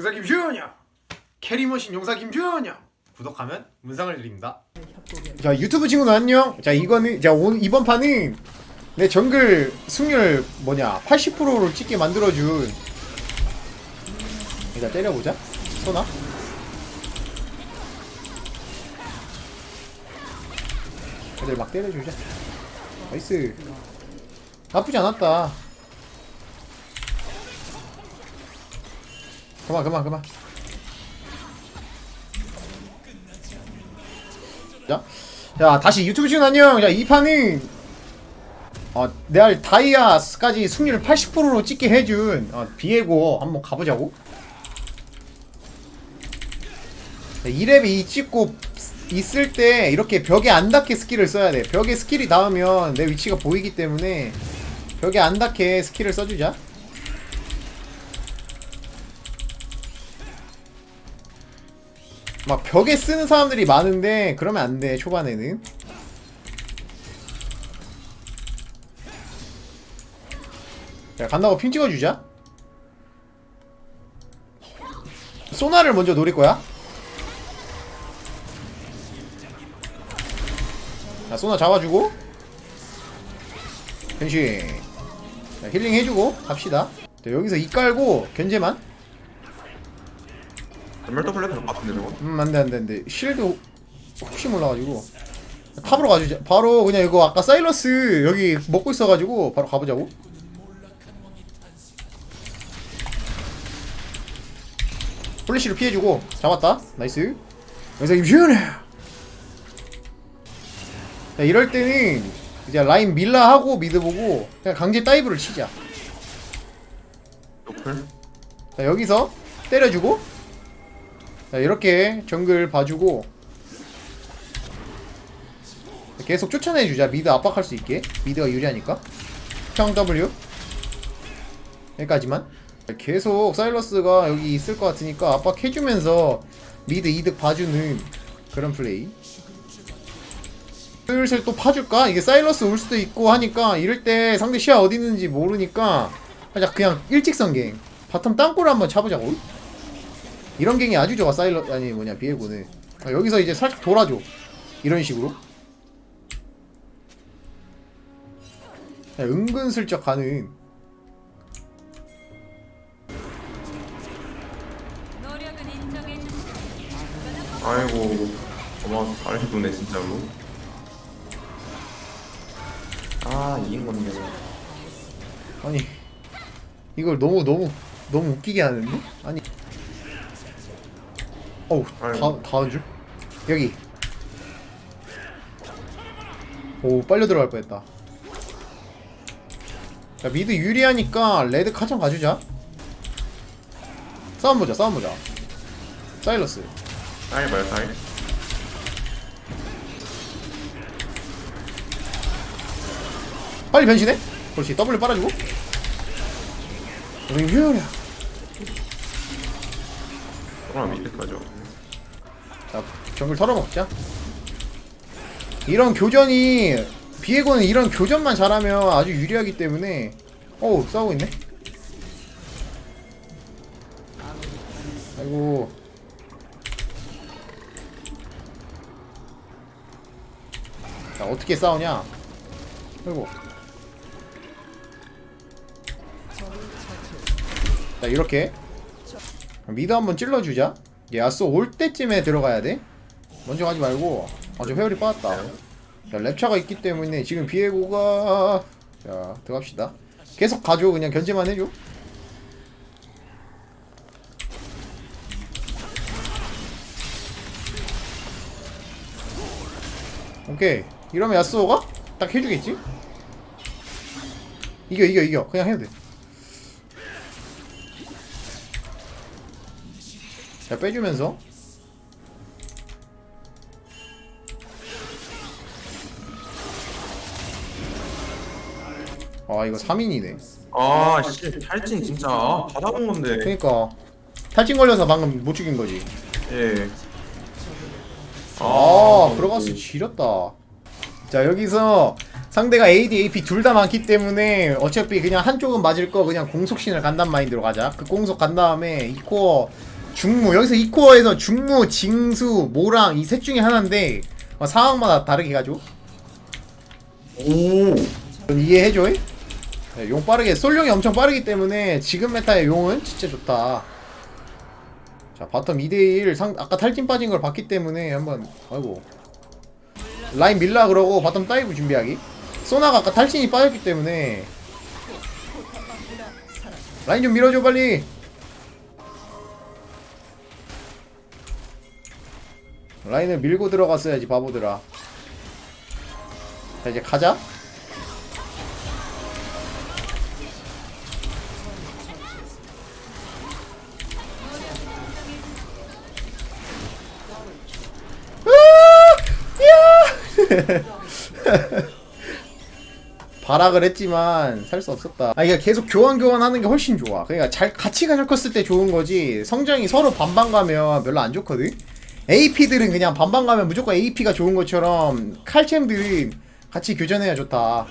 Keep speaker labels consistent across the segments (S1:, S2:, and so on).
S1: 용사 김준영 캐리머신 용사 김준영 구독하면 문상을 드립니다. 자 유튜브 친구들 안녕! 자 이거는 자 오늘 이번 판은 내 정글 승률 뭐냐? 80%를 찍게 만들어준 일단 때려보자. 소나? 애들 막 때려주자. 나이스. 나쁘지 않았다 그만 그만 그만. 자, 자 다시 유튜브 친구 안녕. 자이 판은 어, 내알 다이아스까지 승률 80%로 찍게 해준 어, 비에고 한번 가보자고. 2렙에 이 찍고 있을 때 이렇게 벽에 안 닿게 스킬을 써야 돼. 벽에 스킬이 닿으면 내 위치가 보이기 때문에 벽에 안 닿게 스킬을 써주자 막 벽에 쓰는 사람들이 많은데 그러면 안 돼 초반에는. 자 간다고 핀 찍어주자. 소나를 먼저 노릴 거야? 자 소나 잡아주고. 변신. 자, 힐링 해주고 갑시다. 자, 여기서 이 깔고 견제만
S2: 전멸 해도 될것 같은데 저거?
S1: 음 안돼 안돼 안돼. 실드 혹시 몰라가지고. 탑으로 가주자 바로 그냥 이거 아까 사일러스 여기 먹고 있어가지고 바로 가보자고. 플래시를 피해주고 잡았다. 나이스. 여기서 임시현해. 자 이럴 때는 이제 라인 밀라 하고 미드 보고 그냥 강제 다이브를 치자.
S2: 노플?
S1: 자 여기서 때려주고 자 이렇게 정글 봐주고 계속 쫓아내주자. 미드 압박할 수 있게. 미드가 유리하니까. 평 W. 여기까지만. 계속 사일러스가 여기 있을 것 같으니까 압박해주면서 미드 이득 봐주는 그런 플레이. 슬슬 또 파줄까? 이게 사일러스 올 수도 있고 하니까 이럴 때 상대 시야 어디 있는지 모르니까 그냥 일직선 갱. 바텀 땅굴을 한번 차보자고 이런 갱이 아주 좋아. 사일러 아니 뭐냐 비에고는. 아, 여기서 이제 살짝 돌아줘. 이런 식으로. 야, 은근슬쩍 가는.
S2: 아이고 어머 잘해주네 진짜로. 아 이긴 건데.
S1: 아니 이걸 너무 너무 너무 웃기게 하는데? 아니 어우 다,
S2: 아이고.
S1: 다음 줄? 여기. 오 빨려 들어갈 뻔했다. 자 미드 유리하니까 레드 카정 가주자. 싸움 보자 싸움 보자. 사일러스.
S2: 사이 봐요 사이
S1: 빨리 변신해? 그렇지 W 빨아주고. 여기 유리야.
S2: 조금만 밑에까지요
S1: 자, 정글 털어먹자. 이런 교전이 비에고는 이런 교전만 잘하면 아주 유리하기 때문에 어우 싸우고 있네. 아이고. 자 어떻게 싸우냐? 아이고. 자 이렇게 미드 한번 찔러주자. 야쏘 올 때쯤에 들어가야 돼. 먼저 가지 말고. 아, 저 회오리 빠졌다. 자, 랩차가 있기 때문에 지금 비에고가 자 들어갑시다. 계속 가줘. 그냥 견제만 해줘. 오케이. 이러면 야쏘가 딱 해주겠지? 이겨 이겨 이겨. 그냥 해도 돼. 자 빼주면서. 아 이거 3인이네.
S2: 아 씨 탈진 진짜 아, 다 잡은 건데.
S1: 그니까. 탈진 걸려서 방금 못 죽인 거지.
S2: 예.
S1: 아 들어갔어 지렸다. 자 여기서 상대가 AD, AP 둘 다 많기 때문에 어차피 그냥 한쪽은 맞을 거 그냥 공속신을 간단 마인드로 가자. 그 공속 간 다음에 이 코어 중무 여기서 이 코어에서 중무, 징수, 모랑 이 셋 중에 하나인데 어, 상황마다 다르게 가죠.
S2: 오.
S1: 넌 이해해줘. 네, 용 빠르게 솔용이 엄청 빠르기 때문에 지금 메타의 용은 진짜 좋다. 자 바텀 2대1 상 아까 탈진 빠진 걸 봤기 때문에 한번 아이고 라인 밀라 그러고 바텀 다이브 준비하기. 소나가 아까 탈진이 빠졌기 때문에 라인 좀 밀어줘 빨리. 라인을 밀고 들어갔어야지 바보들아. 자 이제 가자. 발악을 했지만 살 수 없었다. 아 이게 계속 교환 교환하는 게 훨씬 좋아. 그러니까 잘 가치가 잘 컸을 때 좋은 거지. 성장이 서로 반반 가면 별로 안 좋거든. AP들은 그냥 반반 가면 무조건 AP가 좋은 것처럼 칼챔들은 같이 교전해야 좋다.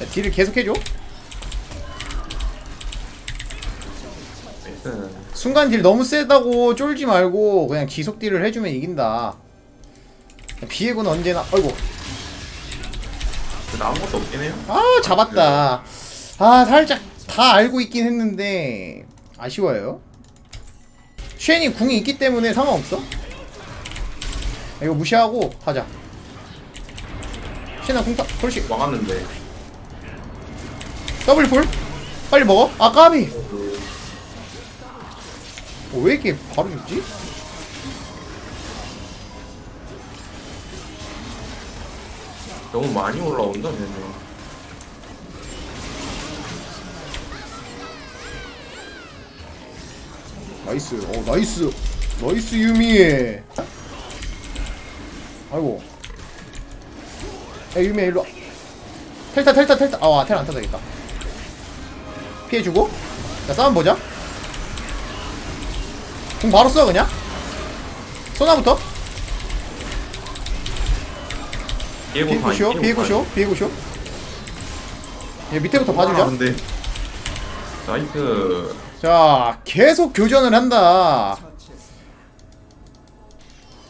S1: 자, 딜을 계속 해줘. 순간 딜 너무 세다고 쫄지 말고 그냥 기속 딜을 해주면 이긴다. 비에고는 언제나 아이고
S2: 근데 아무것도 없긴 해요.
S1: 아 잡았다. 아 살짝 다 알고 있긴 했는데 아쉬워요. 쉔이 궁이 있기 때문에 상관없어. 이거 무시하고 하자. 쉔아 궁타 그렇지
S2: 막았는데.
S1: 더블 풀 빨리 먹어. 아 까비. 어, 왜 이렇게 바로 죽지?
S2: 너무 많이 올라온다 얘네.
S1: 나이스. 어 나이스. 나이스 유미. 아이고. 야 유미 일로. 와. 텔타 텔타 텔타. 아, 텔안 타도 되겠다. 피해주고. 자 싸움 보자. 공 바로 써 그냥. 소나부터. 비에고 쇼. 비에고 쇼. 비에고 쇼. 얘 밑에부터 봐주자.
S2: 아, 근데 나이스.
S1: 자, 계속 교전을 한다.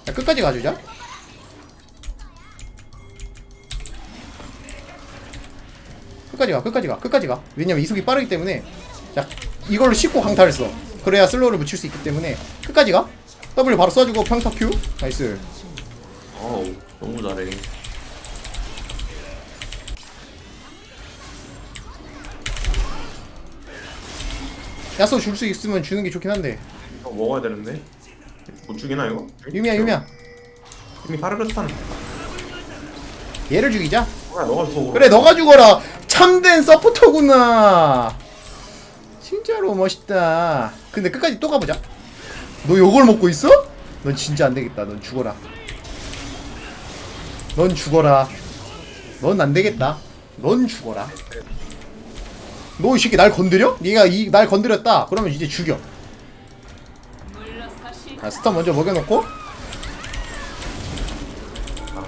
S1: 자, 끝까지 가주자. 끝까지 가, 끝까지 가, 끝까지 가. 왜냐면 이속이 빠르기 때문에. 자, 이걸로 씻고 강타를 써. 그래야 슬로우를 붙일 수 있기 때문에. 끝까지 가. W 바로 쏴주고 평타 Q. 나이스.
S2: 어우 너무 잘해.
S1: 야쏘 줄수 있으면 주는 게 좋긴 한데.
S2: 이거 먹어야 되는데. 못 죽이나 이거?
S1: 유미야, 유미야.
S2: 이미 파르르스탄.
S1: 얘를 죽이자.
S2: 뭐야 너가 죽어.
S1: 그래 너가 죽어라 참된 서포터구나 진짜로 멋있다 근데 끝까지 또 가보자 너 요걸 먹고 있어? 넌 진짜 안되겠다 넌 죽어라 넌 죽어라 넌 안되겠다 넌 죽어라 너 이 새끼 날 건드려? 네가 이 날 건드렸다 그러면 이제 죽여 자 스턴 먼저 먹여놓고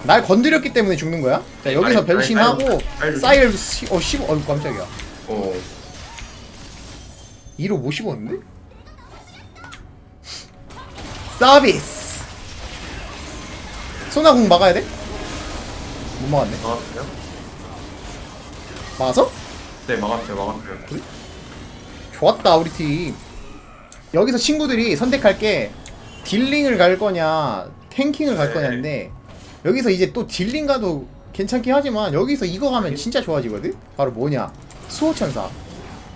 S1: 날 건드렸기 때문에 죽는 거야 자 여기서
S2: 아니,
S1: 변신하고
S2: 아니, 아니,
S1: 시, 어 15, 어이 깜짝이야
S2: 어.
S1: 2로 못 씹었는데? 서비스 소나공 막아야 돼? 못 막았네
S2: 막았어요?
S1: 막아서?
S2: 네 막았어요 막았어요.
S1: 좋았다 우리 팀 여기서 친구들이 선택할 게 딜링을 갈 거냐 탱킹을 갈
S2: 네.
S1: 거냐인데 여기서 이제 또 딜링 가도 괜찮긴 하지만 여기서 이거 가면 진짜 좋아지거든? 바로 뭐냐 수호천사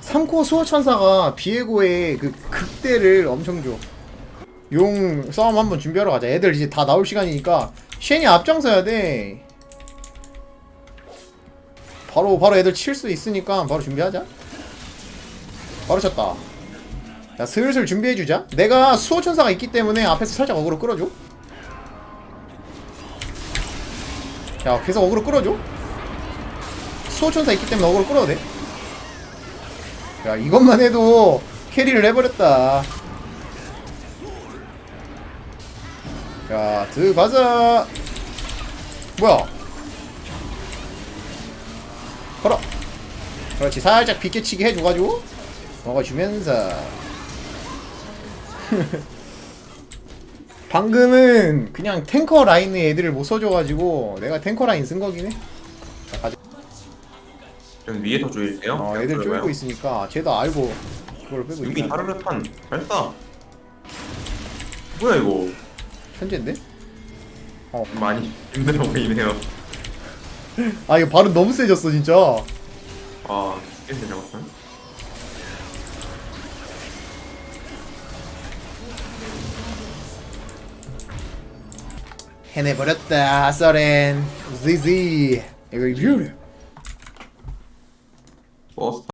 S1: 3코어 수호천사가 비에고의 그 극대를 엄청 줘. 용 싸움 한번 준비하러 가자. 애들 이제 다 나올 시간이니까 쉔이 앞장서야 돼. 바로 바로 애들 칠 수 있으니까 바로 준비하자. 바로 쳤다. 자 슬슬 준비해주자. 내가 수호천사가 있기 때문에 앞에서 살짝 어그로 끌어줘. 자 계속 어그로 끌어줘. 수호천사 있기 때문에 어그로 끌어도 돼야 이것만 해도 캐리를 해버렸다. 자 들어가자. 뭐야? 걸어 그렇지 살짝 비껴치기 해줘가지고 먹어주면서 방금은 그냥 탱커 라인의 애들을 못 써줘가지고 내가 탱커 라인 쓴 거긴 해.
S2: 좀 위에서 조일게요.
S1: 어 애들 쫄고 있으니까 쟤도 알고 그걸 빼고 있다
S2: 하르르탄 발사. 뭐야 이거?
S1: 천재인데?
S2: 많이 힘들어 보이네요.
S1: 아 이거 발은 너무 세졌어 진짜.
S2: 아, 죽겠네, 잠깐만.
S1: 해내버렸다 서렌. 지지 이거 유류 버스